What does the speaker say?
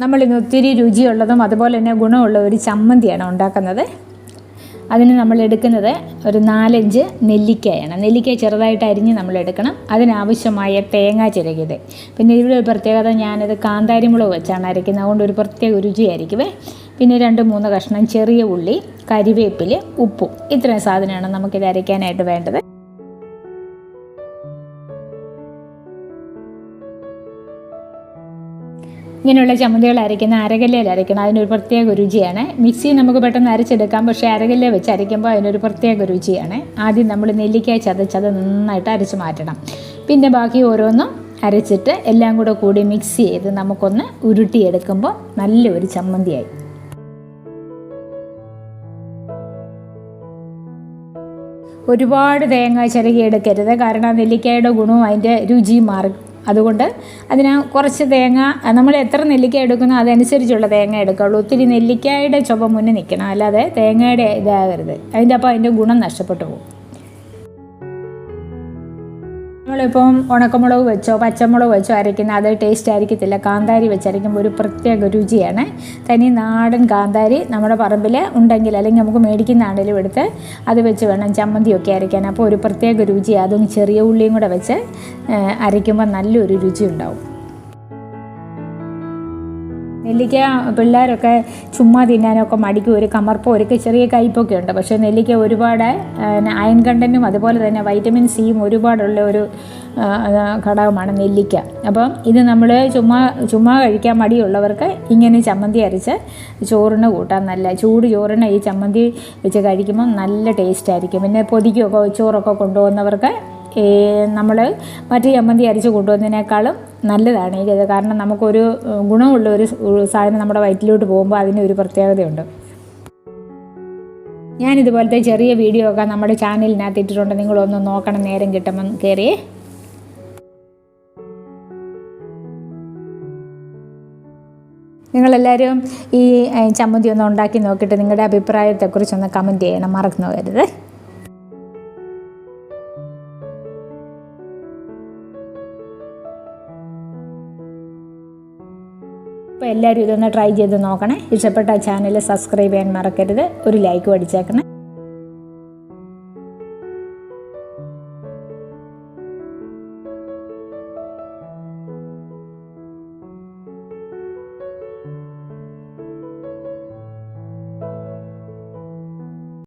നമ്മളിന്ന് ഒത്തിരി രുചിയുള്ളതും അതുപോലെ തന്നെ ഗുണമുള്ള ഒരു ചമ്മന്തിയാണ് ഉണ്ടാക്കുന്നത്. അതിന് നമ്മൾ എടുക്കുന്നത് ഒരു നാലഞ്ച് നെല്ലിക്കയാണ്. നെല്ലിക്ക ചെറുതായിട്ട് അരിഞ്ഞ് നമ്മൾ എടുക്കണം. അതിനാവശ്യമായ തേങ്ങ ചിരകിയത്. പിന്നെ ഇവിടെ ഒരു പ്രത്യേകത ഞാനത് കാന്താരിമുളക് വെച്ചാണ് അരയ്ക്കുന്നത്. അതുകൊണ്ട് ഒരു പ്രത്യേക രുചിയായിരിക്കുമേ പിന്നെ രണ്ട് മൂന്ന് കഷ്ണം ചെറിയ ഉള്ളി കരിവേപ്പിൽ ഉപ്പും. ഇത്രയും സാധനമാണ് നമുക്കിത് അരയ്ക്കാനായിട്ട് വേണ്ടത്. ഇങ്ങനെയുള്ള ചമ്മന്തികൾ അരയ്ക്കുന്ന അരകല്ലയിൽ അരയ്ക്കണം അതിനൊരു പ്രത്യേക രുചിയാണ്. മിക്സി നമുക്ക് പെട്ടെന്ന് അരച്ചെടുക്കാം പക്ഷേ അരകല്ല വെച്ച് അരയ്ക്കുമ്പോൾ അതിനൊരു പ്രത്യേക രുചിയാണ്. ആദ്യം നമ്മൾ നെല്ലിക്കായ ചതച്ചത് നന്നായിട്ട് അരച്ച് മാറ്റണം. പിന്നെ ബാക്കി ഓരോന്നും അരച്ചിട്ട് എല്ലാം കൂടെ കൂടി മിക്സ് ചെയ്ത് നമുക്കൊന്ന് ഉരുട്ടിയെടുക്കുമ്പോൾ നല്ലൊരു ചമ്മന്തിയായി. ഒരുപാട് തേങ്ങ ചിരകിയെടുക്കരുത് കാരണം നെല്ലിക്കായുടെ ഗുണവും അതിന്റെ രുചിയും മാറും അതുകൊണ്ട് അതിന് കുറച്ച് തേങ്ങ നമ്മൾ എത്ര നെല്ലിക്ക എടുക്കുന്നോ അതനുസരിച്ചുള്ള തേങ്ങ എടുക്കുകയുള്ളൂ ഒത്തിരി നെല്ലിക്കായുടെ ചുവ മുന്നേ നിൽക്കണം. അല്ലാതെ തേങ്ങയുടെ ഇതാകരുത്. അതിന്റെ അപ്പോൾ അതിന്റെ ഗുണം നഷ്ടപ്പെട്ടു പോകും. നമ്മളിപ്പം ഉണക്കമുളക് വെച്ചോ പച്ചമുളക് വെച്ചോ അരയ്ക്കുന്ന അത് ടേസ്റ്റ് ആയിരിക്കത്തില്ല. കാന്താരി വെച്ചരയ്ക്കുമ്പോൾ ഒരു പ്രത്യേക രുചിയാണ്. തനി നാടൻ കാന്താരി നമ്മുടെ പറമ്പിൽ ഉണ്ടെങ്കിൽ അല്ലെങ്കിൽ നമുക്ക് മേടിക്കുന്നതാണെങ്കിലും എടുത്ത് അത് വെച്ച് വേണം ചമ്മന്തിയൊക്കെ അരയ്ക്കാൻ. അപ്പോൾ ഒരു പ്രത്യേക രുചി അതും ചെറിയ ഉള്ളിയും കൂടെ വെച്ച് അരയ്ക്കുമ്പോൾ നല്ലൊരു രുചി ഉണ്ടാവും നെല്ലിക്ക പിള്ളേരൊക്കെ ചുമ്മാ തിന്നാനൊക്കെ മടിക്കും. ഒരു കമർപ്പോ ഒരു ചെറിയ കയ്പൊക്കെ ഉണ്ട്. പക്ഷേ നെല്ലിക്ക ഒരുപാട് അയൺ കണ്ടന്റും അതുപോലെ തന്നെ വൈറ്റമിൻ സിയും ഒരുപാടുള്ള ഒരു ഘടകമാണ് നെല്ലിക്ക. അപ്പം ഇത് നമ്മൾ ചുമ്മാ ചുമ്മാ കഴിക്കാൻ മടിയുള്ളവർക്ക് ഇങ്ങനെ ചമ്മന്തി അരച്ച് ചോറിന് കൂട്ടാൻ നല്ല ചൂട് ചോറിന് ഈ ചമ്മന്തി വെച്ച് കഴിക്കുമ്പോൾ നല്ല ടേസ്റ്റ് ആയിരിക്കും. പിന്നെ പൊതിക്കൊക്കെ ചോറൊക്കെ കൊണ്ടുപോകുന്നവർക്ക് നമ്മൾ മറ്റ് ചമ്മന്തി അരിച്ച് കൊണ്ടുവന്നതിനേക്കാളും നല്ലതാണ് ഇത് കാരണം നമുക്കൊരു ഗുണമുള്ള ഒരു സാധനം നമ്മുടെ വയറ്റിലോട്ട് പോകുമ്പോൾ അതിന് ഒരു പ്രത്യേകതയുണ്ട്. ഞാൻ ഇതുപോലത്തെ ചെറിയ വീഡിയോ ഒക്കെ നമ്മുടെ ചാനലിനകത്ത് ഇട്ടിട്ടുണ്ട്. നിങ്ങളൊന്ന് നോക്കണം നേരം കിട്ടുമ്പം കയറിയേ നിങ്ങളെല്ലാവരും ഈ ചമ്മന്തി ഒന്ന് ഉണ്ടാക്കി നോക്കിയിട്ട് നിങ്ങളുടെ അഭിപ്രായത്തെക്കുറിച്ചൊന്ന് കമന്റ് ചെയ്യണം. മറന്നു പോകരുത്. അപ്പോൾ എല്ലാവരും ഇതൊന്ന് ട്രൈ ചെയ്ത് നോക്കണേ. ഇഷ്ടപ്പെട്ട ചാനൽ സബ്സ്ക്രൈബ് ചെയ്യാൻ മറക്കരുത്. ഒരു ലൈക്ക് അടിച്ചേക്കണേ.